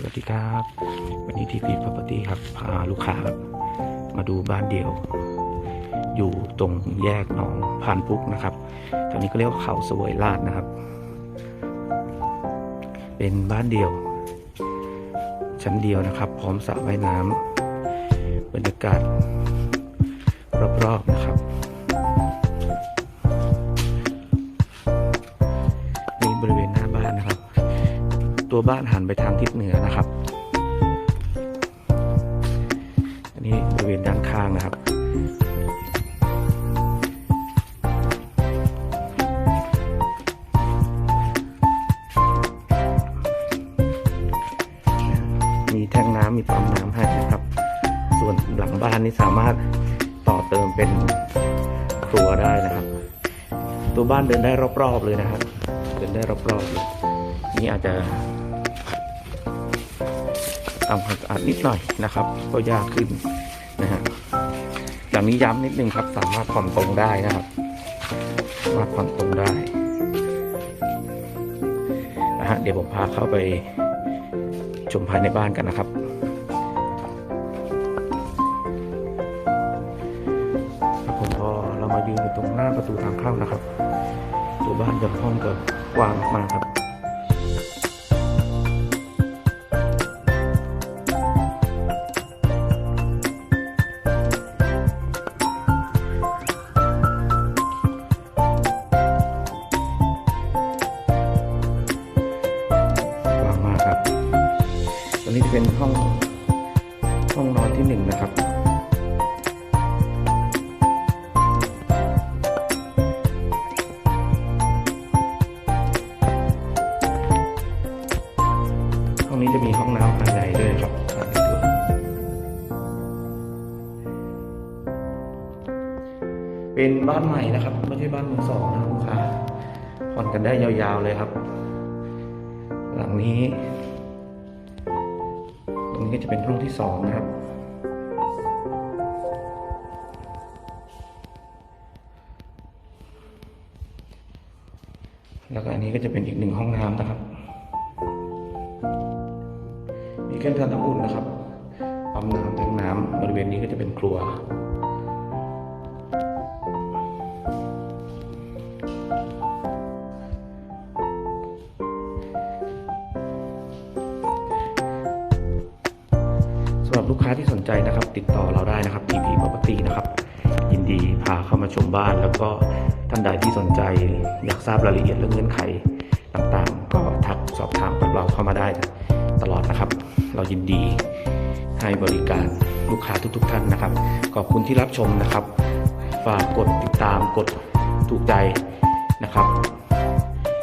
สวัสดีครับ วันนี้ทีพี Property ครับพาลูกค้าครับ มาดูบ้านเดี่ยว อยู่ตรงแยกหนองพานพุกนะครับตอนนี้ก็เรียกว่าเขาสวยลาดนะครับ เป็นบ้านเดี่ยว ชั้นเดียวนะครับ พร้อมสระว่ายน้ำบรรยากาศรอบๆนะครับ ตัวบ้านหันไปทางทิศเหนือนะครับ อันนี้บริเวณด้านข้างนะครับ มีแท่งน้ำมีปั๊มน้ำให้นะครับ ส่วนหลังบ้านนี่สามารถต่อเติมเป็นครัวได้นะครับ ตัวบ้านเดินได้รอบๆเลยนะครับเดินได้รอบๆเลย นี่อาจจะทำความสะอาดนิดหน่อยนะครับ ก็ยากขึ้นนะฮะอย่างนี้ย้ำนิดนึงครับ สามารถผ่อนตรงได้นะครับสามารถผ่อนตรงได้นะฮะเดี๋ยวผมพาเข้าไปชมภายในบ้านกันนะครับครับผมพอเรามายืนอยู่ตรงหน้าประตูทางเข้านะครับตัวบ้านกับห้องก็กว้างมากครับ ห้องห้องนอนที่หนึ่งนะครับ ห้องนี้จะมีห้องน้ำภายในด้วยครับเป็นบ้านใหม่นะครับ ไม่ใช่บ้านมือสองนะลูกค้าผ่อนกันได้ยาวๆเลยครับ หลังนี้ รงนี้ก็จะเป็นห้องที่สองนะครับ แล้วก็อันนี้ก็จะเป็นอีกหนึ่งห้องน้ำนะครับ มีเครื่องทำน้ำอุ่นนะครับ ปั๊มน้ำแทงน้ำบริเวณนี้ก็จะเป็นครัว ลูกค้าที่สนใจนะครับ ติดต่อเราได้นะครับ EP Property นะครับ ยินดีพาเข้ามาชมบ้าน แล้วก็ท่านใดที่สนใจอยากทราบรายละเอียดเรื่องเงื่อนไขต่างๆ ก็ทักสอบถามกับเราเข้ามาได้ตลอดนะครับ เรายินดีให้บริการลูกค้าทุกๆ ท่านนะครับ ขอบคุณที่รับชมนะครับ ฝากกดติดตามกดถูกใจนะครับ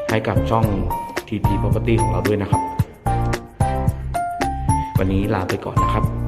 ให้กับช่อง TP Property ของเราด้วยนะครับ วันนี้ลาไปก่อนนะครับ